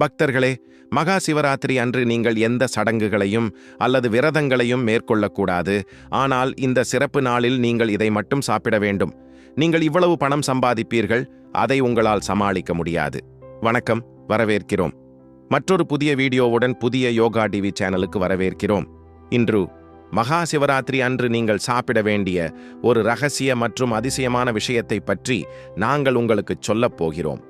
பக்தர்களே மகா சிவராத்திரி அன்று நீங்கள் எந்த சடங்குகளையும் அல்லது விரதங்களையும் மேற்கொள்ளக்கூடாது. ஆனால் இந்த சிறப்பு நாளில் நீங்கள் இதை மட்டும் சாப்பிட வேண்டும். நீங்கள் இவ்வளவு பணம் சம்பாதிப்பீர்கள் அதை உங்களால் சமாளிக்க முடியாது. வணக்கம் வரவேற்கிறோம். மற்றொரு புதிய வீடியோவுடன் புதிய யோகா டிவி சேனலுக்கு வரவேற்கிறோம். இன்று மகா சிவராத்திரி அன்று நீங்கள் சாப்பிட வேண்டிய ஒரு ரகசிய மற்றும் அதிசயமான விஷயத்தை பற்றி நாங்கள் உங்களுக்கு சொல்லப் போகிறோம்.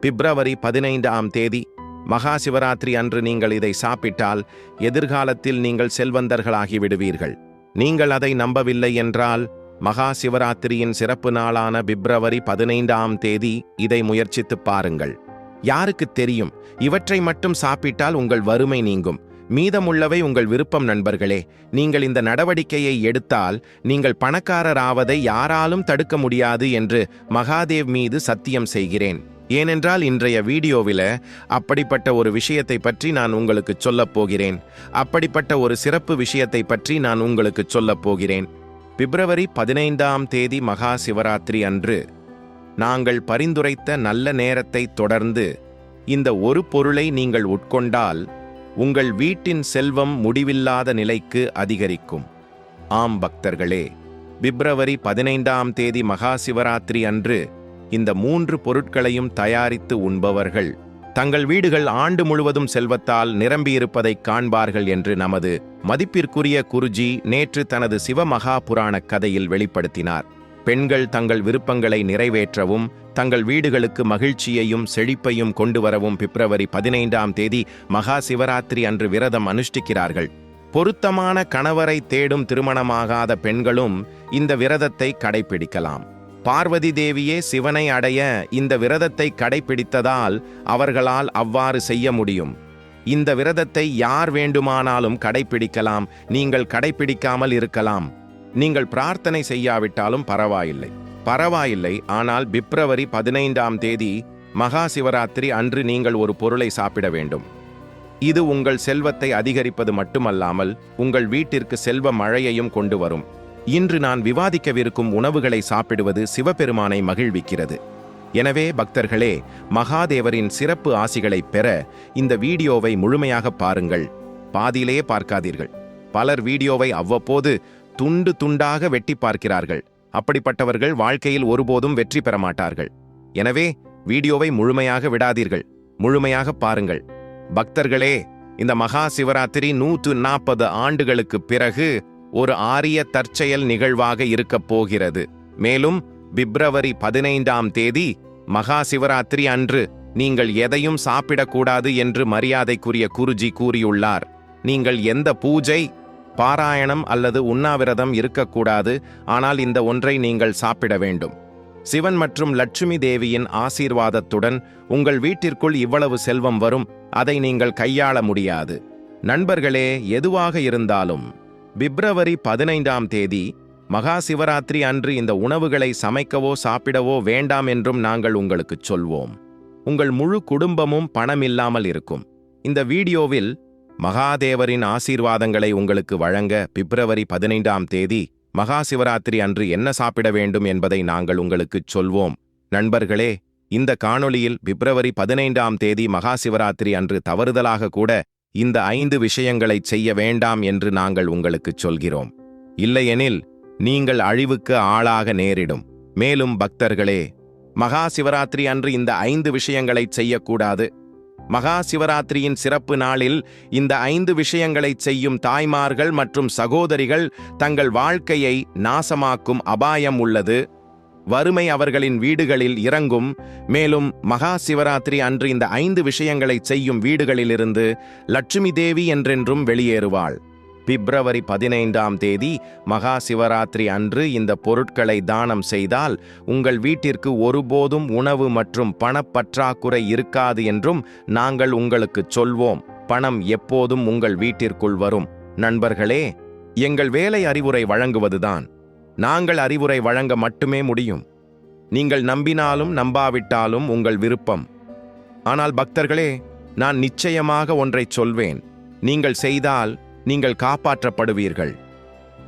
பிப்ரவரி பதினைந்தாம் தேதி மகா சிவராத்திரி அன்று நீங்கள் இதை சாப்பிட்டால் எதிர்காலத்தில் நீங்கள் செல்வந்தர்களாகி விடுவீர்கள் நீங்கள் அதை நம்பவில்லை என்றால் மகா சிவராத்திரியின் சிறப்பு நாளான பிப்ரவரி பதினைந்தாம் தேதி இதை முயற்சித்துப் பாருங்கள். யாருக்கு தெரியும்? இவற்றை மட்டும் சாப்பிட்டால் உங்கள் வறுமை நீங்கும். மீதமுள்ளவை உங்கள் விருப்பம் நண்பர்களே. நீங்கள் இந்த நடவடிக்கையை எடுத்தால் நீங்கள் பணக்காரராவதை யாராலும் தடுக்க முடியாது என்று மகாதேவ் மீது சத்தியம் செய்கிறேன். ஏனென்றால் இன்றைய வீடியோவில் அப்படிப்பட்ட ஒரு விஷயத்தை பற்றி நான் உங்களுக்கு சொல்லப் போகிறேன். அப்படிப்பட்ட ஒரு சிறப்பு விஷயத்தை பற்றி நான் உங்களுக்கு சொல்லப் போகிறேன். பிப்ரவரி பதினைந்தாம் தேதி மகா சிவராத்திரி அன்று நாங்கள் பரிந்துரைத்த நல்ல நேரத்தை தொடர்ந்து இந்த ஒரு பொருளை நீங்கள் உட்கொண்டால் உங்கள் வீட்டின் செல்வம் முடிவில்லாத நிலைக்கு அதிகரிக்கும். ஆம் பக்தர்களே பிப்ரவரி பதினைந்தாம் தேதி மகா சிவராத்திரி அன்று இந்த மூன்று பொருட்களையும் தயாரித்து உண்பவர்கள். தங்கள் வீடுகள் ஆண்டு முழுவதும் செல்வத்தால் நிரம்பியிருப்பதைக் காண்பார்கள் என்று நமது மதிப்பிற்குரிய குருஜி நேற்று தனது சிவமகா புராண கதையில் வெளிப்படுத்தினார். பெண்கள் தங்கள் விருப்பங்களை நிறைவேற்றவும் தங்கள் வீடுகளுக்கு மகிழ்ச்சியையும் செழிப்பையும் கொண்டு வரவும் பிப்ரவரி பதினைந்தாம் தேதி மகா சிவராத்திரி அன்று விரதம் அனுஷ்டிக்கிறார்கள். பொருத்தமான கணவரை தேடும் திருமணமாகாத பெண்களும் இந்த விரதத்தை கடைபிடிக்கலாம் பார்வதி தேவியே சிவனை அடைய இந்த விரதத்தை கடைபிடித்ததால் அவர்களால் அவ்வாறு செய்ய முடியும். இந்த விரதத்தை யார் வேண்டுமானாலும் கடைபிடிக்கலாம் நீங்கள் கடைபிடிக்காமல் இருக்கலாம். நீங்கள் பிரார்த்தனை செய்யாவிட்டாலும் பரவாயில்லை. பரவாயில்லை ஆனால் பிப்ரவரி பதினைந்தாம் தேதி மகா சிவராத்திரி அன்று நீங்கள் ஒரு பொருளை சாப்பிட வேண்டும். இது உங்கள் செல்வத்தை அதிகரிப்பது மட்டுமல்லாமல் உங்கள் வீட்டிற்கு செல்வ மழையையும் கொண்டு வரும். இன்று நான் விவாதிக்கவிருக்கும் உணவுகளை சாப்பிடுவது சிவபெருமானை மகிழ்விக்கிறது. எனவே பக்தர்களே மகாதேவரின் சிறப்பு ஆசிகளைப் பெற இந்த வீடியோவை முழுமையாக பாருங்கள். பாதியிலேயே பார்க்காதீர்கள். பலர் வீடியோவை அவ்வப்போது துண்டு துண்டாக வெட்டி பார்க்கிறார்கள். அப்படிப்பட்டவர்கள் வாழ்க்கையில் ஒருபோதும் வெற்றி பெற மாட்டார்கள். எனவே வீடியோவை முழுமையாக விடாதீர்கள். முழுமையாக பாருங்கள். பக்தர்களே இந்த மகா சிவராத்திரி நூற்று நாற்பது ஆண்டுகளுக்கு பிறகு ஒரு ஆரிய தற்செயல் நிகழ்வாக இருக்கப் போகிறது. மேலும் பிப்ரவரி பதினைந்தாம் தேதி மகா சிவராத்திரி அன்று நீங்கள் எதையும் சாப்பிடக்கூடாது என்று மரியாதைக்குரிய குருஜி கூறியுள்ளார். நீங்கள் எந்த பூஜை பாராயணம் அல்லது உண்ணாவிரதம் இருக்கக்கூடாது ஆனால் இந்த ஒன்றை நீங்கள் சாப்பிட வேண்டும். சிவன் மற்றும் லட்சுமி தேவியின் ஆசீர்வாதத்துடன் உங்கள் வீட்டிற்குள் இவ்வளவு செல்வம் வரும் அதை நீங்கள் கையாள முடியாது. நண்பர்களே எதுவாக இருந்தாலும் பிப்ரவரி பதினைந்தாம் தேதி மகா சிவராத்திரி அன்று இந்த உணவுகளை சமைக்கவோ சாப்பிடவோ வேண்டாம் என்றும் நாங்கள் உங்களுக்கு சொல்வோம். உங்கள் முழு குடும்பமும் பணமில்லாமல் இருக்கும். இந்த வீடியோவில் மகாதேவரின் ஆசீர்வாதங்களை உங்களுக்கு வழங்க பிப்ரவரி பதினைந்தாம் தேதி மகா சிவராத்திரி அன்று என்ன சாப்பிட வேண்டும் என்பதை நாங்கள் உங்களுக்குச் சொல்வோம். நண்பர்களே இந்த காணொளியில் பிப்ரவரி பதினைந்தாம் தேதி மகா சிவராத்திரி அன்று தவறுதலாக கூட இந்த ஐந்து விஷயங்களைச் செய்ய வேண்டாம் என்று நாங்கள் உங்களுக்குச் சொல்கிறோம். இல்லையெனில் நீங்கள் அழிவுக்கு ஆளாக நேரிடும். மேலும் பக்தர்களே மகா சிவராத்திரி அன்று இந்த ஐந்து விஷயங்களைச் செய்யக்கூடாது. மகா சிவராத்திரியின் சிறப்பு நாளில் இந்த ஐந்து விஷயங்களைச் செய்யும் தாய்மார்கள் மற்றும் சகோதரிகள் தங்கள் வாழ்க்கையை நாசமாக்கும் அபாயம் உள்ளது. வறுமை அவர்களின் வீடுகளில் இறங்கும் மேலும் மகா சிவராத்திரி அன்று இந்த ஐந்து விஷயங்களைச் செய்யும் வீடுகளிலிருந்து லட்சுமி தேவி என்றென்றும் வெளியேறுவாள். பிப்ரவரி பதினைந்தாம் தேதி மகா சிவராத்திரி அன்று இந்த பொருட்களை தானம் செய்தால் உங்கள் வீட்டிற்கு ஒருபோதும் உணவு மற்றும் பணப்பற்றாக்குறை இருக்காது என்றும் நாங்கள் உங்களுக்குச் சொல்வோம். பணம் எப்போதும் உங்கள் வீட்டிற்குள் வரும். நண்பர்களே எங்கள் வேலை அறிவுரை வழங்குவதுதான். நாங்கள் அறிவுரை வழங்க மட்டுமே முடியும். நீங்கள் நம்பினாலும் நம்பாவிட்டாலும் உங்கள் விருப்பம். ஆனால் பக்தர்களே நான் நிச்சயமாக ஒன்றைச் சொல்வேன். நீங்கள் செய்தால் நீங்கள் காப்பாற்றப்படுவீர்கள்.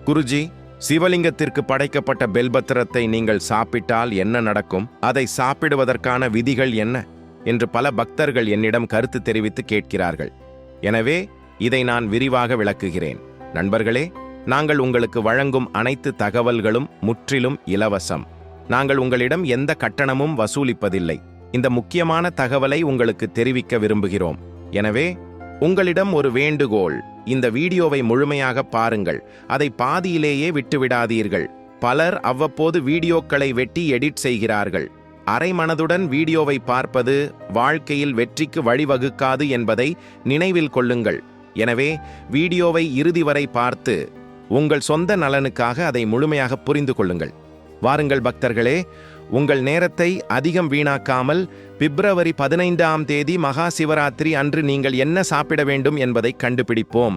குருஜி சிவலிங்கத்திற்கு படைக்கப்பட்ட பெல்பத்திரத்தை நீங்கள் சாப்பிட்டால் என்ன நடக்கும்? அதை சாப்பிடுவதற்கான விதிகள் என்ன? என்று பல பக்தர்கள் என்னிடம் கருத்து தெரிவித்து கேட்கிறார்கள். எனவே இதை நான் விரிவாக விளக்குகிறேன். நண்பர்களே நாங்கள் உங்களுக்கு வழங்கும் அனைத்து தகவல்களும் முற்றிலும் இலவசம். நாங்கள் உங்களிடம் எந்த கட்டணமும் வசூலிப்பதில்லை. இந்த முக்கியமான தகவலை உங்களுக்கு தெரிவிக்க விரும்புகிறோம். எனவே உங்களிடம் ஒரு வேண்டுகோள். இந்த வீடியோவை முழுமையாக பாருங்கள். அதை பாதியிலேயே விட்டுவிடாதீர்கள். பலர் அவ்வப்போது வீடியோக்களை வெட்டி எடிட் செய்கிறார்கள். அரை மனதுடன் வீடியோவை பார்ப்பது வாழ்க்கையில் வெற்றிக்கு வழிவகுக்காது என்பதை நினைவில் கொள்ளுங்கள். எனவே வீடியோவை இறுதி வரை பார்த்து உங்கள் சொந்த நலனுக்காக அதை முழுமையாக புரிந்து கொள்ளுங்கள். வாருங்கள் பக்தர்களே உங்கள் நேரத்தை அதிகம் வீணாக்காமல் பிப்ரவரி பதினைந்தாம் தேதி மகா சிவராத்திரி அன்று நீங்கள் என்ன சாப்பிட வேண்டும் என்பதை கண்டுபிடிப்போம்.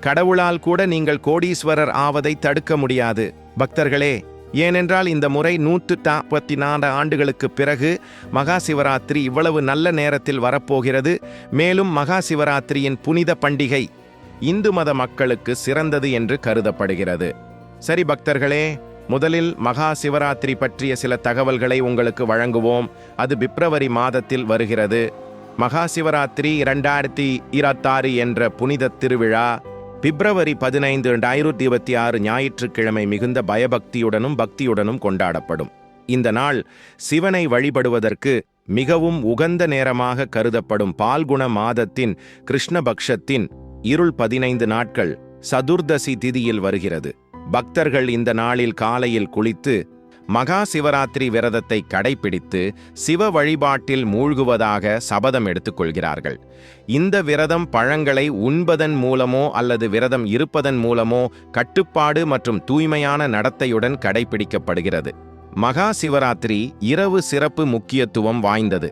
கடவுளால் கூட நீங்கள் கோடீஸ்வரர் ஆவதை தடுக்க முடியாது. பக்தர்களே ஏனென்றால் இந்த முறை நூற்று நாற்பத்தி நான்கு ஆண்டுகளுக்கு பிறகு மகா சிவராத்திரி இவ்வளவு நல்ல நேரத்தில் வரப்போகிறது. மேலும் மகா சிவராத்திரியின் புனித பண்டிகை இந்து மத மக்களுக்கு சிறந்தது என்று கருதப்படுகிறது. சரி பக்தர்களே முதலில் மகா சிவராத்திரி பற்றிய சில தகவல்களை உங்களுக்கு வழங்குவோம். அது பிப்ரவரி மாதத்தில் வருகிறது. மகா சிவராத்திரி இரண்டாயிரத்தி இருபத்தாறு என்ற புனித திருவிழா பிப்ரவரி பதினைந்து ரெண்டாயிரத்தி இருபத்தி ஆறு ஞாயிற்றுக்கிழமை மிகுந்த பயபக்தியுடனும் பக்தியுடனும் கொண்டாடப்படும். இந்த நாள் சிவனை வழிபடுவதற்கு மிகவும் உகந்த நேரமாக கருதப்படும் பால்குண மாதத்தின் கிருஷ்ணபக்ஷத்தின் இருள் பதினைந்து நாட்கள் சதுர்தசி திதியில் வருகிறது. பக்தர்கள் இந்த நாளில் காலையில் குளித்து மகா சிவராத்திரி விரதத்தை கடைபிடித்து சிவ வழிபாட்டில் மூழ்குவதாக சபதம் எடுத்துக்கொள்கிறார்கள் இந்த விரதம் பழங்களை உண்பதன் மூலமோ அல்லது விரதம் இருப்பதன் மூலமோ கட்டுப்பாடு மற்றும் தூய்மையான நடத்தையுடன் கடைபிடிக்கப்படுகிறது. மகா சிவராத்திரி இரவு சிறப்பு முக்கியத்துவம் வாய்ந்தது.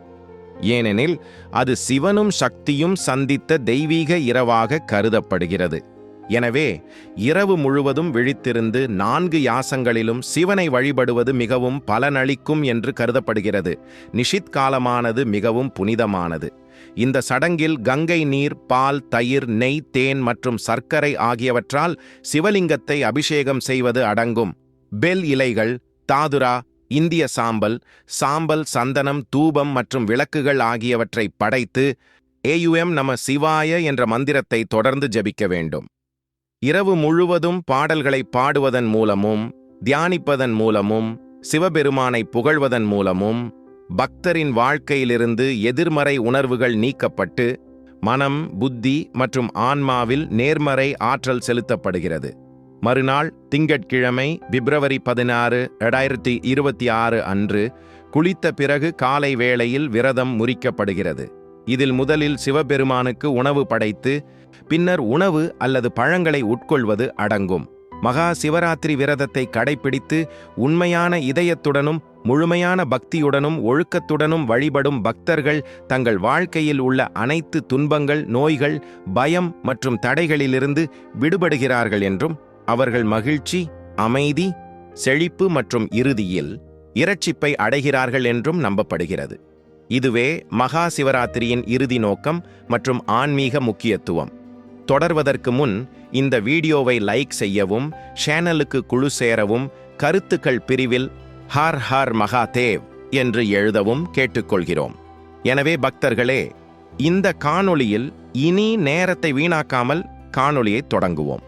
ஏனெனில் அது சிவனும் சக்தியும் சந்தித்த தெய்வீக இரவாக கருதப்படுகிறது. எனவே இரவு முழுவதும் விழித்திருந்து நான்கு யாசங்களிலும் சிவனை வழிபடுவது மிகவும் பலனளிக்கும் என்று கருதப்படுகிறது. நிஷித் காலமானது மிகவும் புனிதமானது. இந்த சடங்கில் கங்கை நீர் பால் தயிர் நெய் தேன் மற்றும் சர்க்கரை ஆகியவற்றால் சிவலிங்கத்தை அபிஷேகம் செய்வது அடங்கும். பெல் இலைகள் தாதுரா இந்திய சாம்பல் சாம்பல் சந்தனம் தூபம் மற்றும் விளக்குகள் ஆகியவற்றை படைத்து ஏயுஎம் நம சிவாய என்ற மந்திரத்தை தொடர்ந்து ஜபிக்க வேண்டும். இரவு முழுவதும் பாடல்களை பாடுவதன் மூலமும் தியானிப்பதன் மூலமும் சிவபெருமானை புகழ்வதன் மூலமும் பக்தரின் வாழ்க்கையிலிருந்து எதிர்மறை உணர்வுகள் நீக்கப்பட்டு மனம் புத்தி மற்றும் ஆன்மாவில் நேர்மறை ஆற்றல் செலுத்தப்படுகிறது. மறுநாள் திங்கட்கிழமை பிப்ரவரி பதினாறு ரெண்டாயிரத்தி இருபத்தி ஆறு அன்று குளித்த பிறகு காலை வேளையில் விரதம் முறிக்கப்படுகிறது. இதில் முதலில் சிவபெருமானுக்கு உணவு படைத்து பின்னர் உணவு அல்லது பழங்களை உட்கொள்வது அடங்கும். மகா சிவராத்திரி விரதத்தை கடைபிடித்து உண்மையான இதயத்துடனும் முழுமையான பக்தியுடனும் ஒழுக்கத்துடனும் வழிபடும் பக்தர்கள் தங்கள் வாழ்க்கையில் உள்ள அனைத்து துன்பங்கள் நோய்கள் பயம் மற்றும் தடைகளிலிருந்து விடுபடுகிறார்கள் என்றும் அவர்கள் மகிழ்ச்சி அமைதி செழிப்பு மற்றும் இறுதியில் இரட்சிப்பை அடைகிறார்கள் என்றும் நம்பப்படுகிறது. இதுவே மகா சிவராத்திரியின் இறுதி நோக்கம் மற்றும் ஆன்மீக முக்கியத்துவம். தொடர்வதற்கு முன் இந்த வீடியோவை லைக் செய்யவும் சேனலுக்கு குழு சேரவும் கருத்துக்கள் பிரிவில் ஹார் ஹார் மகாதேவ் என்று எழுதவும் கேட்டுக்கொள்கிறோம். எனவே பக்தர்களே இந்த காணொளியில் இனி நேரத்தை வீணாக்காமல் காணொளியை தொடங்குவோம்.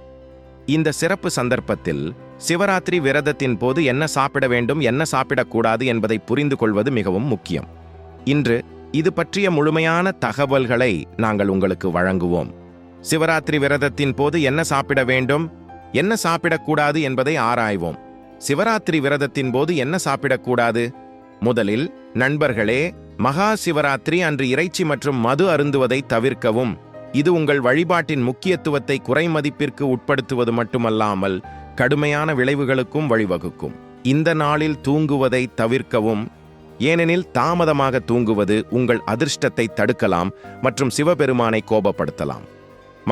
இந்த சிறப்பு சந்தர்ப்பத்தில் சிவராத்திரி விரதத்தின் போது என்ன சாப்பிட வேண்டும் என்ன சாப்பிடக்கூடாது என்பதை புரிந்து கொள்வது மிகவும் முக்கியம். இன்று இது பற்றிய முழுமையான தகவல்களை நாங்கள் உங்களுக்கு வழங்குவோம். சிவராத்திரி விரதத்தின் போது என்ன சாப்பிட வேண்டும் என்ன சாப்பிடக்கூடாது என்பதை ஆராய்வோம். சிவராத்திரி விரதத்தின் போது என்ன சாப்பிடக்கூடாது? முதலில் நண்பர்களே மகா சிவராத்திரி அன்று இறைச்சி மற்றும் மது அருந்துவதை தவிர்க்கவும். இது உங்கள் வழிபாட்டின் முக்கியத்துவத்தை குறைமதிப்பிற்கு உட்படுத்துவது மட்டுமல்லாமல் கடுமையான விளைவுகளுக்கும் வழிவகுக்கும். இந்த நாளில் தூங்குவதை தவிர்க்கவும். ஏனெனில் தாமதமாக தூங்குவது உங்கள் அதிர்ஷ்டத்தை தடுக்கலாம் மற்றும் சிவபெருமானை கோபப்படுத்தலாம்.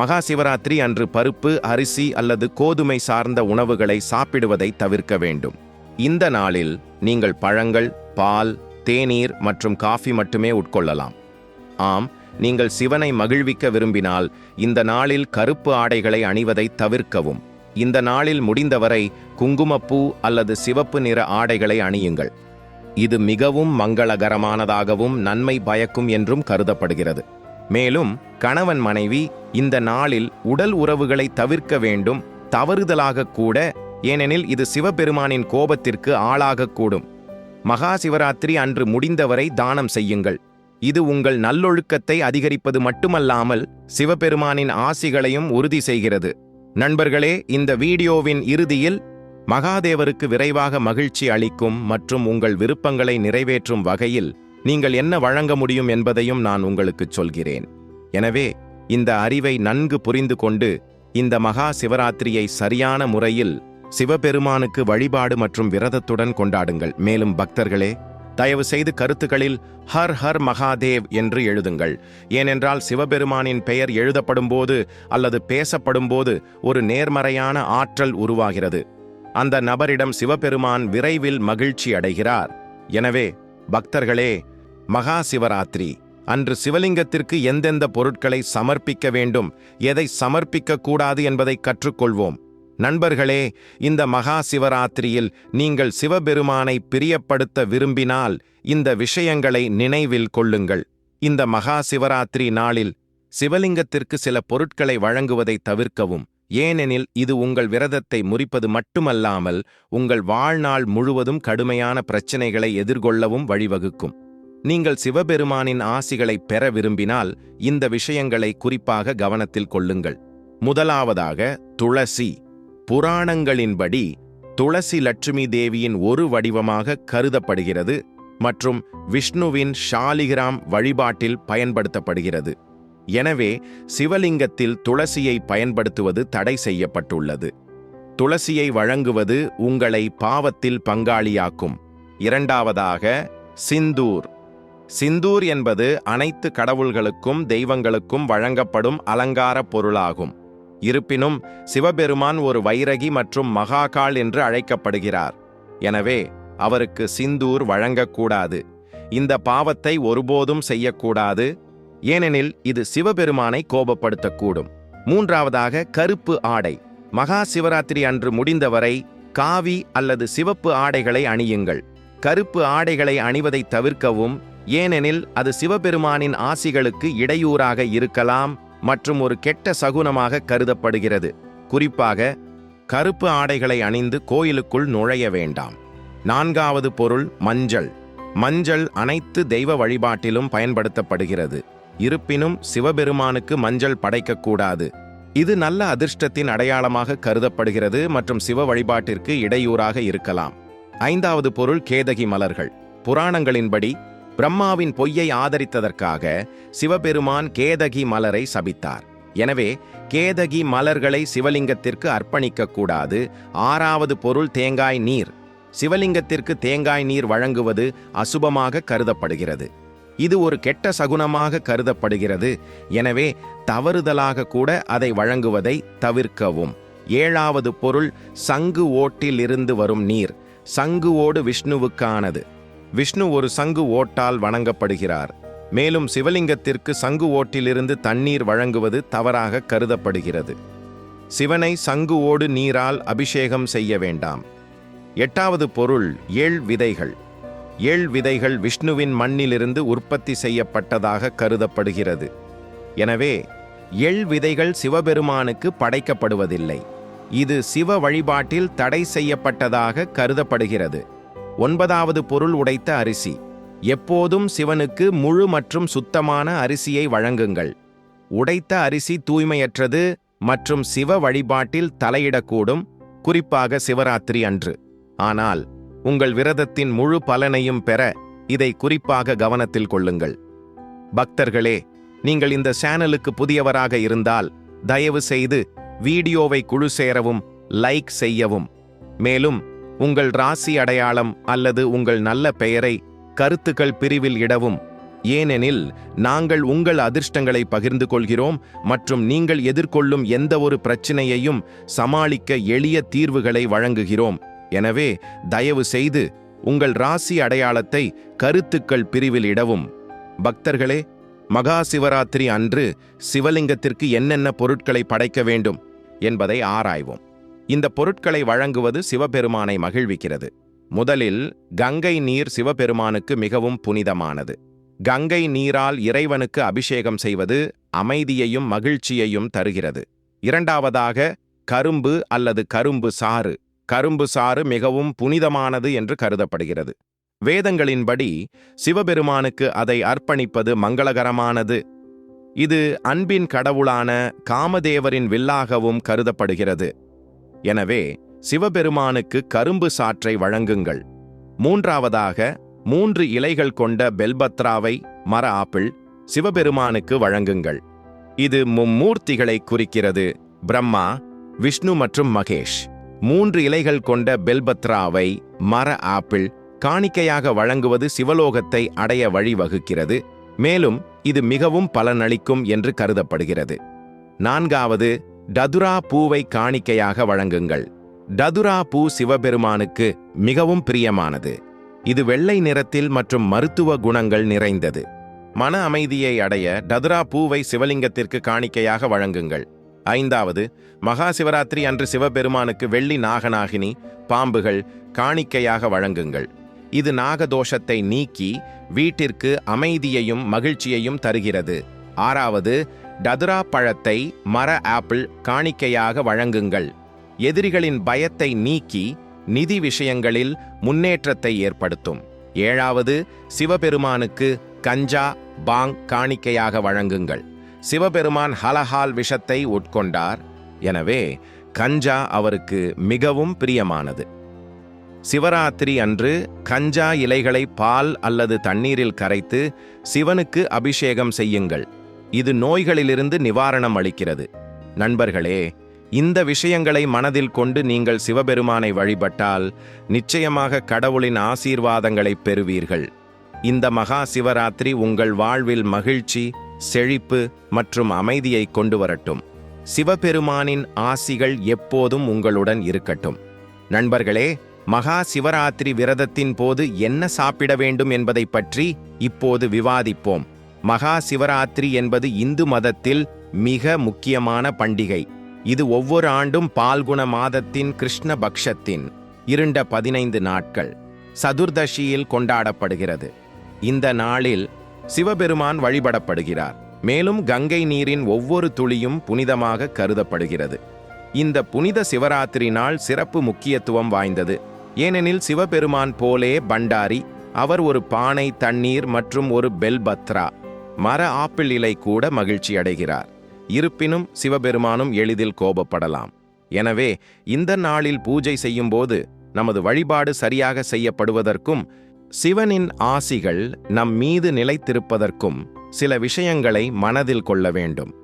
மகா சிவராத்திரி அன்று பருப்பு அரிசி அல்லது கோதுமை சார்ந்த உணவுகளை சாப்பிடுவதை தவிர்க்க வேண்டும். இந்த நாளில் நீங்கள் பழங்கள் பால் தேநீர் மற்றும் காஃபி மட்டுமே உட்கொள்ளலாம். ஆம் நீங்கள் சிவனை மகிழ்விக்க விரும்பினால் இந்த நாளில் கருப்பு ஆடைகளை அணிவதை தவிர்க்கவும். இந்த நாளில் முடிந்தவரை குங்குமப்பூ அல்லது சிவப்பு நிற ஆடைகளை அணியுங்கள். இது மிகவும் மங்களகரமானதாகவும் நன்மை பயக்கும் என்றும் கருதப்படுகிறது. மேலும் கணவன் மனைவி இந்த நாளில் உடல் உறவுகளை தவிர்க்க வேண்டும் தவறுதலாக கூட ஏனெனில் இது சிவபெருமானின் கோபத்திற்கு ஆளாகக்கூடும். மகா சிவராத்திரி அன்று முடிந்தவரை தானம் செய்யுங்கள். இது உங்கள் நல்லொழுக்கத்தை அதிகரிப்பது மட்டுமல்லாமல் சிவபெருமானின் ஆசிகளையும் உறுதி செய்கிறது. நண்பர்களே இந்த வீடியோவின் இறுதியில் மகாதேவருக்கு விரைவாக மகிழ்ச்சி அளிக்கும் மற்றும் உங்கள் விருப்பங்களை நிறைவேற்றும் வகையில் நீங்கள் என்ன வழங்க முடியும் என்பதையும் நான் உங்களுக்குச் சொல்கிறேன். எனவே இந்த அறிவை நன்கு புரிந்து கொண்டு இந்த மகா சிவராத்திரியை சரியான முறையில் சிவபெருமானுக்கு வழிபாடு மற்றும் விரதத்துடன் கொண்டாடுங்கள். மேலும் பக்தர்களே தயவு செய்து கருத்துக்களில் ஹர் ஹர் மகாதேவ் என்று எழுதுங்கள். ஏனென்றால் சிவபெருமானின் பெயர் எழுதப்படும்போது அல்லது பேசப்படும்போது ஒரு நேர்மறையான ஆற்றல் உருவாகிறது. அந்த நபரிடம் சிவபெருமான் விரைவில் மகிழ்ச்சி அடைகிறார். எனவே பக்தர்களே மகா சிவராத்திரி. அன்று சிவலிங்கத்திற்கு எந்தெந்த பொருட்களை சமர்ப்பிக்க வேண்டும் எதை சமர்ப்பிக்க கூடாது என்பதை கற்றுக்கொள்வோம். நண்பர்களே இந்த மகா சிவராத்திரியில் நீங்கள் சிவபெருமானை பிரியப்படுத்த விரும்பினால் இந்த விஷயங்களை நினைவில் கொள்ளுங்கள். இந்த மகா சிவராத்திரி நாளில் சிவலிங்கத்திற்கு சில பொருட்களை வழங்குவதை தவிர்க்கவும். ஏனெனில் இது உங்கள் விரதத்தை முறிப்பது மட்டுமல்லாமல் உங்கள் வாழ்நாள் முழுவதும் கடுமையான பிரச்சினைகளை எதிர்கொள்ளவும் வழிவகுக்கும். நீங்கள் சிவபெருமானின் ஆசிகளை பெற விரும்பினால் இந்த விஷயங்களை குறிப்பாக கவனத்தில் கொள்ளுங்கள். முதலாவதாக துளசி. புராணங்களின்படி துளசி லட்சுமி தேவியின் ஒரு வடிவமாக கருதப்படுகிறது மற்றும் விஷ்ணுவின் ஷாலிகிராம் வழிபாட்டில் பயன்படுத்தப்படுகிறது. எனவே சிவலிங்கத்தில் துளசியை பயன்படுத்துவது தடை செய்யப்பட்டுள்ளது. துளசியை வழங்குவது உங்களை பாவத்தில் பங்காளியாக்கும். இரண்டாவதாக சிந்தூர். சிந்தூர் என்பது அனைத்து கடவுள்களுக்கும் தெய்வங்களுக்கும் வழங்கப்படும் அலங்கார பொருளாகும். இருப்பினும் சிவபெருமான் ஒரு வைரகி மற்றும் மகாகால் என்று அழைக்கப்படுகிறார். எனவே அவருக்கு சிந்தூர் வழங்கக்கூடாது. இந்த பாவத்தை ஒருபோதும் செய்யக்கூடாது. ஏனெனில் இது சிவபெருமானை கோபப்படுத்தக்கூடும். மூன்றாவதாக கருப்பு ஆடை. மகா சிவராத்திரி அன்று முடிந்தவரை காவி அல்லது சிவப்பு ஆடைகளை அணியுங்கள். கருப்பு ஆடைகளை அணிவதை தவிர்க்கவும். ஏனெனில் அது சிவபெருமானின் ஆசிகளுக்கு இடையூறாக இருக்கலாம். மற்றும் ஒரு கெட்ட சகுனமாக கருதப்படுகிறது. குறிப்பாக கருப்பு ஆடைகளை அணிந்து கோயிலுக்குள் நுழைய வேண்டாம். நான்காவது பொருள் மஞ்சள். மஞ்சள் அனைத்து தெய்வ வழிபாட்டிலும் பயன்படுத்தப்படுகிறது. இருப்பினும் சிவபெருமானுக்கு மஞ்சள் படைக்கக்கூடாது. இது நல்ல அதிர்ஷ்டத்தின் அடையாளமாக கருதப்படுகிறது மற்றும் சிவ வழிபாட்டிற்கு இடையூறாக இருக்கலாம். ஐந்தாவது பொருள் கேதகி மலர்கள். புராணங்களின்படி பிரம்மாவின் பொய்யை ஆதரித்ததற்காக சிவபெருமான் கேதகி மலரை சபித்தார். எனவே கேதகி மலர்களை சிவலிங்கத்திற்கு அர்ப்பணிக்கக்கூடாது. ஆறாவது பொருள் தேங்காய் நீர். சிவலிங்கத்திற்கு தேங்காய் நீர் வழங்குவது அசுபமாக கருதப்படுகிறது. இது ஒரு கெட்ட சகுனமாக கருதப்படுகிறது. எனவே தவறுதலாக கூட அதை வழங்குவதை தவிர்க்கவும். ஏழாவது பொருள் சங்கு ஓட்டில் இருந்து வரும் நீர். சங்கு ஓடு விஷ்ணுவுக்கானது. விஷ்ணு ஒரு சங்கு ஓட்டால் வணங்கப்படுகிறார். மேலும் சிவலிங்கத்திற்கு சங்கு ஓட்டிலிருந்து தண்ணீர் வழங்குவது தவறாக கருதப்படுகிறது. சிவனை சங்கு ஓடு நீரால் அபிஷேகம் செய்ய வேண்டாம். எட்டாவது பொருள் ஏழ் விதைகள். ஏழ் விதைகள் விஷ்ணுவின் மண்ணிலிருந்து உற்பத்தி செய்யப்பட்டதாக கருதப்படுகிறது. எனவே எள் விதைகள் சிவபெருமானுக்கு படைக்கப்படுவதில்லை. இது சிவ வழிபாட்டில் தடை செய்யப்பட்டதாக கருதப்படுகிறது. ஒன்பதாவது பொருள் உடைத்த அரிசி. எப்போதும் சிவனுக்கு முழு மற்றும் சுத்தமான அரிசியை வழங்குங்கள். உடைத்த அரிசி தூய்மையற்றது மற்றும் சிவ வழிபாட்டில் தலையிடக்கூடும் குறிப்பாக சிவராத்திரி அன்று. ஆனால் உங்கள் விரதத்தின் முழு பலனையும் பெற இதை குறிப்பாக கவனத்தில் கொள்ளுங்கள். பக்தர்களே நீங்கள் இந்த சேனலுக்கு புதியவராக இருந்தால் தயவு செய்து வீடியோவை குழு சேரவும் லைக் செய்யவும். மேலும் உங்கள் ராசி அடையாளம் அல்லது உங்கள் நல்ல பெயரை கருத்துக்கள் பிரிவில் இடவும். ஏனெனில் நாங்கள் உங்கள் அதிர்ஷ்டங்களை பகிர்ந்து கொள்கிறோம் மற்றும் நீங்கள் எதிர்கொள்ளும் எந்த ஒரு பிரச்சினையையும் சமாளிக்க எளிய தீர்வுகளை வழங்குகிறோம். எனவே தயவு செய்து உங்கள் ராசி அடையாளத்தை கருத்துக்கள் பிரிவில் இடவும். பக்தர்களே மகா சிவராத்திரி அன்று சிவலிங்கத்திற்கு என்னென்ன பொருட்களை படைக்க வேண்டும் என்பதை ஆராய்வோம். இந்த பொருட்களை வழங்குவது சிவபெருமானை மகிழ்விக்கிறது. முதலில் கங்கை நீர் சிவபெருமானுக்கு மிகவும் புனிதமானது. கங்கை நீரால் இறைவனுக்கு அபிஷேகம் செய்வது அமைதியையும் மகிழ்ச்சியையும் தருகிறது. இரண்டாவதாக கரும்பு அல்லது கரும்பு சாறு. கரும்பு சாறு மிகவும் புனிதமானது என்று கருதப்படுகிறது. வேதங்களின்படி சிவபெருமானுக்கு அதை அர்ப்பணிப்பது மங்களகரமானது. இது அன்பின் கடவுளான காமதேவரின் வில்லாகவும் கருதப்படுகிறது. எனவே சிவபெருமானுக்கு கரும்பு சாற்றை வழங்குங்கள். மூன்றாவதாக மூன்று இலைகள் கொண்ட பெல்பத்ராவை மர ஆப்பிள் சிவபெருமானுக்கு வழங்குங்கள். இது மும்மூர்த்திகளை குறிக்கிறது. பிரம்மா விஷ்ணு மற்றும் மகேஷ். மூன்று இலைகள் கொண்ட பெல்பத்ராவை மர ஆப்பிள் காணிக்கையாக வழங்குவது சிவலோகத்தை அடைய வழிவகுக்கிறது. மேலும் இது மிகவும் பலனளிக்கும் என்று கருதப்படுகிறது. நான்காவது டதுரா பூவை காணிக்கையாக வழங்குங்கள். டதுரா பூ சிவபெருமானுக்கு மிகவும் பிரியமானது. இது வெள்ளை நிறத்தில் மற்றும் மருத்துவ குணங்கள் நிறைந்தது. மன அமைதியை அடைய டதுரா பூவை சிவலிங்கத்திற்கு காணிக்கையாக வழங்குங்கள். ஐந்தாவது மகா சிவராத்திரி அன்று சிவபெருமானுக்கு வெள்ளி நாகநாகினி பாம்புகள் காணிக்கையாக வழங்குங்கள். இது நாகதோஷத்தை நீக்கி வீட்டிற்கு அமைதியையும் மகிழ்ச்சியையும் தருகிறது. ஆறாவது டதுரா பழத்தை மர ஆப்பிள் காணிக்கையாக வழங்குங்கள். எதிரிகளின் பயத்தை நீக்கி நிதி விஷயங்களில் முன்னேற்றத்தை ஏற்படுத்தும். ஏழாவது சிவபெருமானுக்கு கஞ்சா பாங் காணிக்கையாக வழங்குங்கள். சிவபெருமான் ஹலஹால் விஷத்தை உட்கொண்டார். எனவே கஞ்சா அவருக்கு மிகவும் பிரியமானது. சிவராத்திரி அன்று கஞ்சா இலைகளை பால் அல்லது தண்ணீரில் கரைத்து சிவனுக்கு அபிஷேகம் செய்யுங்கள். இது நோய்களிலிருந்து நிவாரணம் அளிக்கிறது. நண்பர்களே இந்த விஷயங்களை மனதில் கொண்டு நீங்கள் சிவபெருமானை வழிபட்டால் நிச்சயமாக கடவுளின் ஆசீர்வாதங்களைப் பெறுவீர்கள். இந்த மகா சிவராத்திரி உங்கள் வாழ்வில் மகிழ்ச்சி செழிப்பு மற்றும் அமைதியை கொண்டு வரட்டும். சிவபெருமானின் ஆசிகள் எப்போதும் உங்களுடன் இருக்கட்டும். நண்பர்களே மகா சிவராத்திரி விரதத்தின் போது என்ன சாப்பிட வேண்டும் என்பதை பற்றி இப்போது விவாதிப்போம். மகா சிவராத்திரி என்பது இந்து மதத்தில் மிக முக்கியமான பண்டிகை. இது ஒவ்வொரு ஆண்டும் பால்குண மாதத்தின் கிருஷ்ண பக்ஷத்தின் இருண்ட பதினைந்து நாட்கள் சதுர்தஷியில் கொண்டாடப்படுகிறது. இந்த நாளில் சிவபெருமான் வழிபடப்படுகிறார். மேலும் கங்கை நீரின் ஒவ்வொரு துளியும் புனிதமாக கருதப்படுகிறது. இந்த புனித சிவராத்திரி நாள் சிறப்பு முக்கியத்துவம் வாய்ந்தது. ஏனெனில் சிவபெருமான் போலே பண்டாரி அவர் ஒரு பானை தண்ணீர் மற்றும் ஒரு பெல்பத்ரா மர ஆப்பிள் இலை கூட மகிழ்ச்சி அடைகிறார். இருப்பினும் சிவபெருமானும் எளிதில் கோபப்படலாம். எனவே இந்த நாளில் பூஜை செய்யும்போது நமது வழிபாடு சரியாக செய்யப்படுவதற்கும் சிவனின் ஆசிகள் நம் மீது நிலைத்திருப்பதற்கும் சில விஷயங்களை மனதில் கொள்ள வேண்டும்.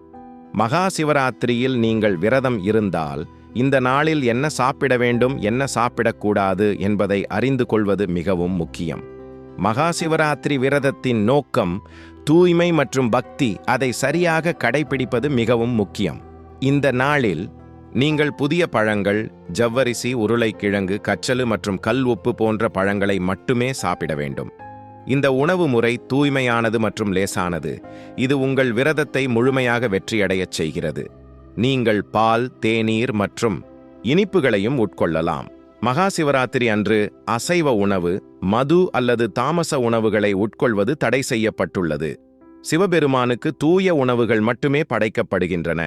மகா சிவராத்திரியில் நீங்கள் விரதம் இருந்தால் இந்த நாளில் என்ன சாப்பிட வேண்டும் என்ன சாப்பிடக்கூடாது என்பதை அறிந்து கொள்வது மிகவும் முக்கியம். மகா சிவராத்திரி விரதத்தின் நோக்கம் தூய்மை மற்றும் பக்தி அதை சரியாக கடைபிடிப்பது மிகவும் முக்கியம். இந்த நாளில் நீங்கள் புதிய பழங்கள் ஜவ்வரிசி உருளைக்கிழங்கு கச்சலு மற்றும் கல் உப்பு போன்ற பழங்களை மட்டுமே சாப்பிட வேண்டும். இந்த உணவு முறை தூய்மையானது மற்றும் லேசானது. இது உங்கள் விரதத்தை முழுமையாக வெற்றியடையச் செய்கிறது. நீங்கள் பால் தேநீர் மற்றும் இனிப்புகளையும் உட்கொள்ளலாம். மகா சிவராத்திரி அன்று அசைவ உணவு மது அல்லது தாமச உணவுகளை உட்கொள்வது தடை செய்யப்பட்டுள்ளது. சிவபெருமானுக்கு தூய உணவுகள் மட்டுமே படைக்கப்படுகின்றன.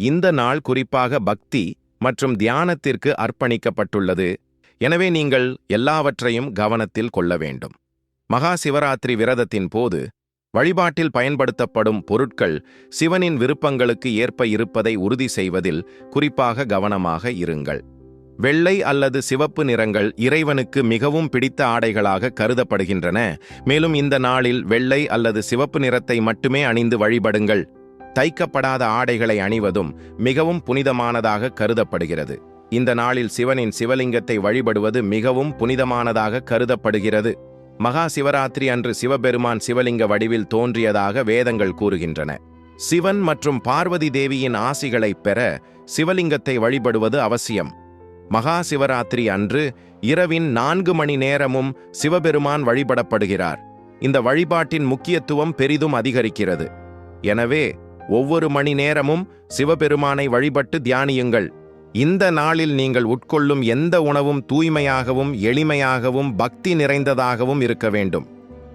இந்த நாள் குறிப்பாக பக்தி மற்றும் தியானத்திற்கு அர்ப்பணிக்கப்பட்டுள்ளது. எனவே நீங்கள் எல்லாவற்றையும் கவனத்தில் கொள்ள வேண்டும். மகா சிவராத்திரி விரதத்தின் போது வழிபாட்டில் பயன்படுத்தப்படும் பொருட்கள் சிவனின் விருப்பங்களுக்கு ஏற்ப இருப்பதை உறுதி செய்வதில் குறிப்பாக கவனமாக இருங்கள். வெள்ளை அல்லது சிவப்பு நிறங்கள் இறைவனுக்கு மிகவும் பிடித்த ஆடைகளாக கருதப்படுகின்றன. மேலும் இந்த நாளில் வெள்ளை அல்லது சிவப்பு நிறத்தை மட்டுமே அணிந்து வழிபடுங்கள். தைக்கப்படாத ஆடைகளை அணிவதும் மிகவும் புனிதமானதாக கருதப்படுகிறது. இந்த நாளில் சிவனின் சிவலிங்கத்தை வழிபடுவது மிகவும் புனிதமானதாக கருதப்படுகிறது. மகா சிவராத்திரி அன்று சிவபெருமான் சிவலிங்க வடிவில் தோன்றியதாக வேதங்கள் கூறுகின்றன. சிவன் மற்றும் பார்வதி தேவியின் ஆசிகளைப் பெற சிவலிங்கத்தை வழிபடுவது அவசியம். மகா சிவராத்திரி அன்று இரவின் நான்கு மணி நேரமும் சிவபெருமான் வழிபடப்படுகிறார். இந்த வழிபாட்டின் முக்கியத்துவம் பெரிதும் அதிகரிக்கிறது. எனவே ஒவ்வொரு மணி நேரமும் சிவபெருமானை வழிபட்டு தியானியுங்கள். இந்த நாளில் நீங்கள் உட்கொள்ளும் எந்த உணவும் தூய்மையாகவும் எளிமையாகவும் பக்தி நிறைந்ததாகவும் இருக்க வேண்டும்.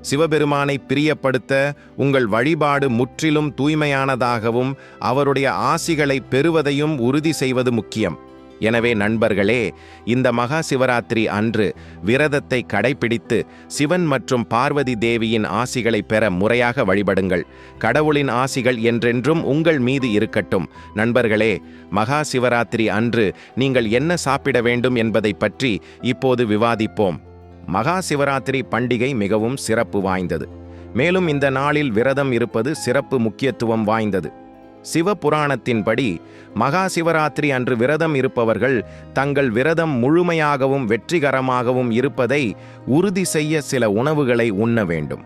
சிவபெருமானை பிரியப்படுத்த உங்கள் வழிபாடு முற்றிலும் தூய்மையானதாகவும் அவருடைய ஆசிகளை பெறுவதையும் உறுதி செய்வது முக்கியம். எனவே நண்பர்களே இந்த மகா சிவராத்திரி அன்று விரதத்தை கடைபிடித்து சிவன் மற்றும் பார்வதி தேவியின் ஆசிகளை பெற முறையாக வழிபடுங்கள். கடவுளின் ஆசிகள் என்றென்றும் உங்கள் மீது இருக்கட்டும். நண்பர்களே மகா சிவராத்திரி அன்று நீங்கள் என்ன சாப்பிட வேண்டும் என்பதை பற்றி இப்போது விவாதிப்போம். மகா சிவராத்திரி பண்டிகை மிகவும் சிறப்பு வாய்ந்தது. மேலும் இந்த நாளில் விரதம் இருப்பது சிறப்பு முக்கியத்துவம் வாய்ந்தது. சிவபுராணத்தின்படி மகா சிவராத்திரி அன்று விரதம் இருப்பவர்கள் தங்கள் விரதம் முழுமையாகவும் வெற்றிகரமாகவும் இருப்பதை உறுதி செய்ய சில உணவுகளை உண்ண வேண்டும்.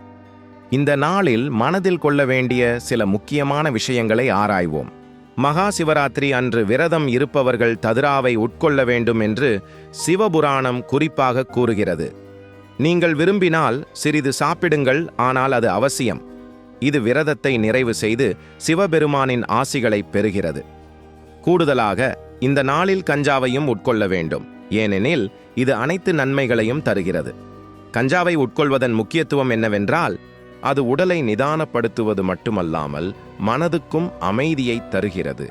இந்த நாளில் மனதில் கொள்ள வேண்டிய சில முக்கியமான விஷயங்களை ஆராய்வோம். மகா சிவராத்திரி அன்று விரதம் இருப்பவர்கள் ததுராவை உட்கொள்ள வேண்டும் என்று சிவபுராணம் குறிப்பாக கூறுகிறது. நீங்கள் விரும்பினால் சிறிது சாப்பிடுங்கள் ஆனால் அது அவசியம். இது விரதத்தை நிறைவு செய்து சிவபெருமானின் ஆசிகளை பெறுகிறது. கூடுதலாக இந்த நாளில் கஞ்சாவையும் உட்கொள்ள வேண்டும். ஏனெனில் இது அனைத்து நன்மைகளையும் தருகிறது. கஞ்சாவை உட்கொள்வதன் முக்கியத்துவம் என்னவென்றால் அது உடலை நிதானப்படுத்துவது மட்டுமல்லாமல் மனதுக்கும் அமைதியை தருகிறது.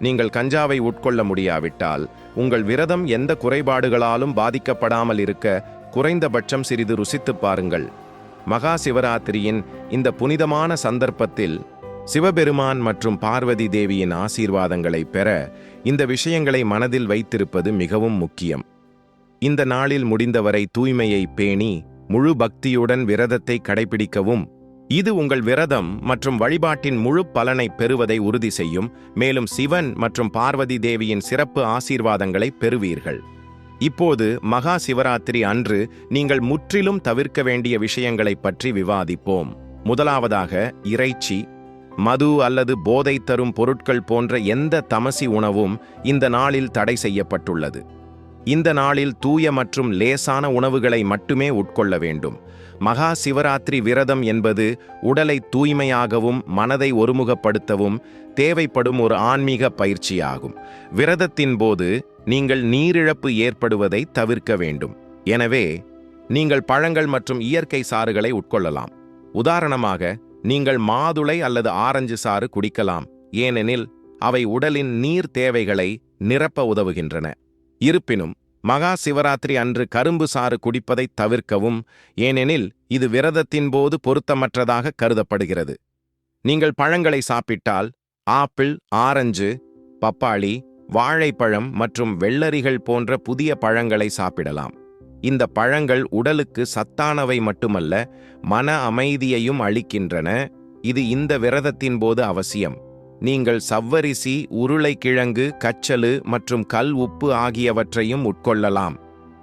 நீங்கள் கஞ்சாவை உட்கொள்ள முடியாவிட்டால் உங்கள் விரதம் எந்த குறைபாடுகளாலும் பாதிக்கப்படாமல் இருக்க குறைந்தபட்சம் சிறிது ருசித்துப் பாருங்கள். மகா சிவராத்திரியின் இந்த புனிதமான சந்தர்ப்பத்தில் சிவபெருமான் மற்றும் பார்வதி தேவியின் ஆசீர்வாதங்களை பெற இந்த விஷயங்களை மனதில் வைத்திருப்பது மிகவும் முக்கியம். இந்த நாளில் முடிந்தவரை தூய்மையை பேணி முழு பக்தியுடன் விரதத்தை கடைபிடிக்கவும் இது உங்கள் விரதம் மற்றும் வழிபாட்டின் முழு பலனை பெறுவதை உறுதி செய்யும் மேலும் சிவன் மற்றும் பார்வதி தேவியின் சிறப்பு ஆசீர்வாதங்களை பெறுவீர்கள். இப்போது மகா சிவராத்திரி அன்று நீங்கள் முற்றிலும் தவிர்க்க வேண்டிய விஷயங்களை பற்றி விவாதிப்போம். முதலாவதாக இறைச்சி மது அல்லது போதை தரும் பொருட்கள் போன்ற எந்த தமசி உணவும் இந்த நாளில் தடை செய்யப்பட்டுள்ளது. இந்த நாளில் தூய மற்றும் லேசான உணவுகளை மட்டுமே உட்கொள்ள வேண்டும். மகா சிவராத்திரி விரதம் என்பது உடலை தூய்மையாகவும் மனதை ஒருமுகப்படுத்தவும் தேவைப்படும் ஒரு ஆன்மீக பயிற்சியாகும். விரதத்தின் போது நீங்கள் நீரிழப்பு ஏற்படுவதை தவிர்க்க வேண்டும். எனவே நீங்கள் பழங்கள் மற்றும் இயற்கை சாறுகளை உட்கொள்ளலாம். உதாரணமாக நீங்கள் மாதுளை அல்லது ஆரஞ்சு சாறு குடிக்கலாம் ஏனெனில் அவை உடலின் நீர் தேவைகளை நிரப்ப உதவுகின்றன. இருப்பினும் மகா சிவராத்திரி அன்று கரும்பு சாறு குடிப்பதை தவிர்க்கவும் ஏனெனில் இது விரதத்தின் போது பொருத்தமற்றதாக கருதப்படுகிறது. நீங்கள் பழங்களை சாப்பிட்டால் ஆப்பிள் ஆரஞ்சு பப்பாளி வாழைப்பழம் மற்றும் வெள்ளரிகள் போன்ற புதிய பழங்களை சாப்பிடலாம். இந்த பழங்கள் உடலுக்கு சத்தானவை மட்டுமல்ல மன அமைதியையும் அளிக்கின்றன. இது இந்த விரதத்தின் போது அவசியம். நீங்கள் சவ்வரிசி உருளைக்கிழங்கு கச்சலு மற்றும் கல் உப்பு ஆகியவற்றையும் உட்கொள்ளலாம்.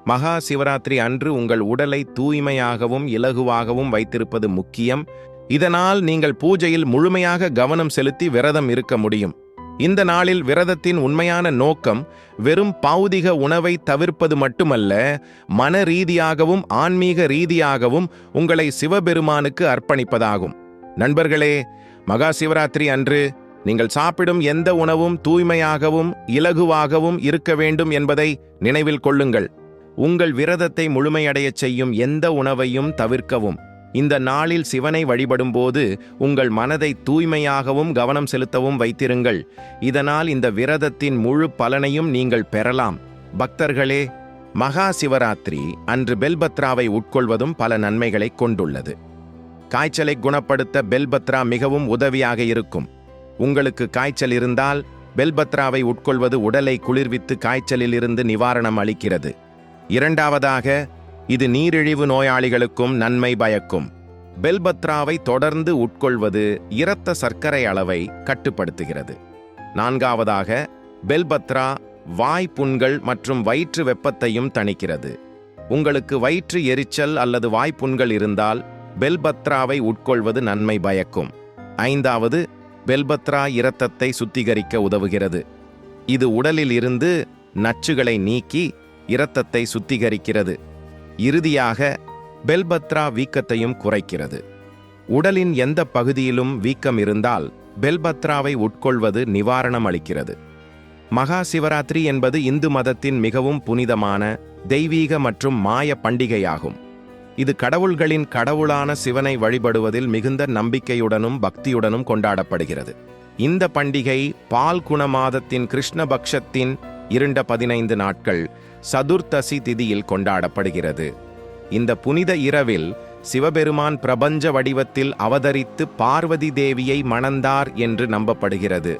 மகா சிவராத்திரி அன்று உங்கள் உடலை தூய்மையாகவும் இலகுவாகவும் வைத்திருப்பது முக்கியம். இதனால் நீங்கள் பூஜையில் முழுமையாக கவனம் செலுத்தி விரதம் இருக்க முடியும். இந்த நாளில் விரதத்தின் உண்மையான நோக்கம் வெறும் பௌதிக உணவை தவிர்ப்பது மட்டுமல்ல மன ரீதியாகவும் ஆன்மீக ரீதியாகவும் உங்களை சிவபெருமானுக்கு அர்ப்பணிப்பதாகும். நண்பர்களே மகா சிவராத்திரி அன்று நீங்கள் சாப்பிடும் எந்த உணவும் தூய்மையாகவும் இலகுவாகவும் இருக்க வேண்டும் என்பதை நினைவில் கொள்ளுங்கள். உங்கள் விரதத்தை முழுமையடையச் செய்யும் எந்த உணவையும் தவிர்க்கவும். இந்த நாளில் சிவனை வழிபடும்போது உங்கள் மனதை தூய்மையாகவும் கவனம் செலுத்தவும் வைத்திருங்கள். இதனால் இந்த விரதத்தின் முழு பலனையும் நீங்கள் பெறலாம். பக்தர்களே மகா சிவராத்திரி அன்று பெல்பத்ராவை உட்கொள்வதும் பல நன்மைகளை கொண்டுள்ளது. காய்ச்சலை குணப்படுத்த பெல்பத்ரா மிகவும் உதவியாக இருக்கும். உங்களுக்கு காய்ச்சல் இருந்தால் பெல்பத்ராவை உட்கொள்வது உடலை குளிர்வித்து காய்ச்சலில் இருந்து நிவாரணம் அளிக்கிறது. இரண்டாவதாக இது நீரிழிவு நோயாளிகளுக்கும் நன்மை பயக்கும். பெல்பத்ராவை தொடர்ந்து உட்கொள்வது இரத்த சர்க்கரை அளவை கட்டுப்படுத்துகிறது. நான்காவதாக பெல்பத்ரா வாய் புண்கள் மற்றும் வயிற்று வெப்பத்தையும் தணிக்கிறது. உங்களுக்கு வயிற்று எரிச்சல் அல்லது வாய்ப்புண்கள் இருந்தால் பெல்பத்ராவை உட்கொள்வது நன்மை பயக்கும். ஐந்தாவது பெல்பத்ரா இரத்தத்தை சுத்திகரிக்க உதவுகிறது. இது உடலில் இருந்து நச்சுகளை நீக்கி இரத்தத்தை சுத்திகரிக்கிறது. இறுதியாக பெல்பத்ரா வீக்கத்தையும் குறைக்கிறது. உடலின் எந்த பகுதியிலும் வீக்கம் இருந்தால் பெல்பத்ராவை உட்கொள்வது நிவாரணம் அளிக்கிறது. மகா சிவராத்திரி என்பது இந்து மதத்தின் மிகவும் புனிதமான தெய்வீக மற்றும் மாய பண்டிகையாகும். இது கடவுள்களின் கடவுளான சிவனை வழிபடுவதில் மிகுந்த நம்பிக்கையுடனும் பக்தியுடனும் கொண்டாடப்படுகிறது. இந்த பண்டிகை பால்குண மாதத்தின் கிருஷ்ணபக்ஷத்தின் இருண்ட பதினைந்து நாட்கள் சதுர்த்தசி திதியில் கொண்டாடப்படுகிறது. இந்த புனித இரவில் சிவபெருமான் பிரபஞ்ச வடிவத்தில் அவதரித்து பார்வதி தேவியை மணந்தார் என்று நம்பப்படுகிறது.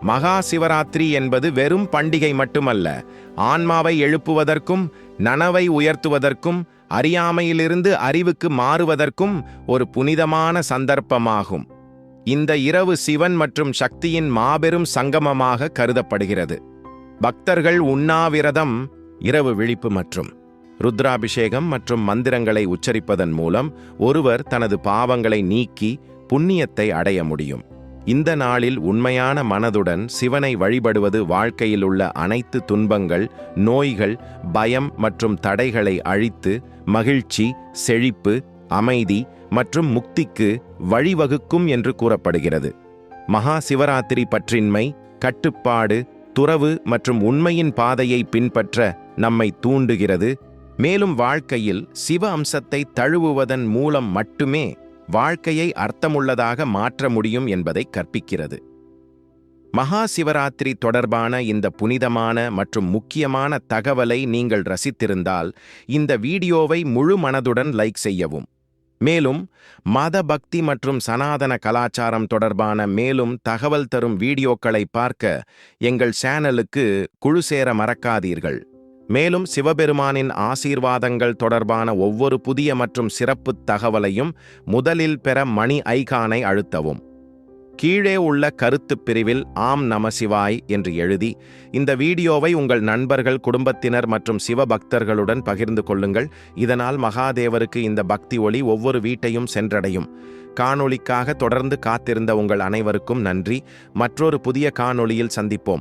மகா சிவராத்திரி என்பது வெறும் பண்டிகை மட்டுமல்ல. ஆன்மாவை எழுப்புவதற்கும் நனவை உயர்த்துவதற்கும் அறியாமையிலிருந்து அறிவுக்கு மாறுவதற்கும் ஒரு புனிதமான சந்தர்ப்பமாகும். இந்த இரவு சிவன் மற்றும் சக்தியின் மாபெரும் சங்கமமாக கருதப்படுகிறது. பக்தர்கள் உண்ணாவிரதம் இரவு விழிப்பு மற்றும் ருத்ராபிஷேகம் மற்றும் மந்திரங்களை உச்சரிப்பதன் மூலம் ஒருவர் தனது பாவங்களை நீக்கி புண்ணியத்தை அடைய முடியும். இந்த நாளில் உண்மையான மனதுடன் சிவனை வழிபடுவது வாழ்க்கையில் உள்ள அனைத்து துன்பங்கள் நோய்கள் பயம் மற்றும் தடைகளை அழித்து மகிழ்ச்சி செழிப்பு அமைதி மற்றும் முக்திக்கு வழிவகுக்கும் என்று கூறப்படுகிறது. மகா சிவராத்திரி பற்றின்மை கட்டுப்பாடு துறவு மற்றும் உண்மையின் பாதையை பின்பற்ற நம்மை தூண்டுகிறது. மேலும் வாழ்க்கையில் சிவ அம்சத்தை தழுவுவதன் மூலம் மட்டுமே வாழ்க்கையை அர்த்தமுள்ளதாக மாற்ற முடியும் என்பதை கற்பிக்கிறது. மகா சிவராத்திரி தொடர்பான இந்த புனிதமான மற்றும் முக்கியமான தகவலை நீங்கள் ரசித்திருந்தால் இந்த வீடியோவை முழு மனதுடன் லைக் செய்யவும். மேலும் மத பக்தி மற்றும் சனாதன கலாச்சாரம் தொடர்பான மேலும் தகவல் தரும் வீடியோக்களை பார்க்க எங்கள் சேனலுக்கு குழு சேர மறக்காதீர்கள். மேலும் சிவபெருமானின் ஆசீர்வாதங்கள் தொடர்பான ஒவ்வொரு புதிய மற்றும் சிறப்பு தகவலையும் முதலில் பெற மணி ஐகானை அழுத்தவும். கீழே உள்ள கருத்துப் பிரிவில் ஆம் நம சிவாய் என்று எழுதி இந்த வீடியோவை உங்கள் நண்பர்கள் குடும்பத்தினர் மற்றும் சிவபக்தர்களுடன் பகிர்ந்து கொள்ளுங்கள். இதனால் மகாதேவருக்கு இந்த பக்தி ஒளி ஒவ்வொரு வீட்டையும் சென்றடையும். காணொளிக்காக தொடர்ந்து காத்திருந்த உங்கள் அனைவருக்கும் நன்றி. மற்றொரு புதிய காணொளியில் சந்திப்போம்.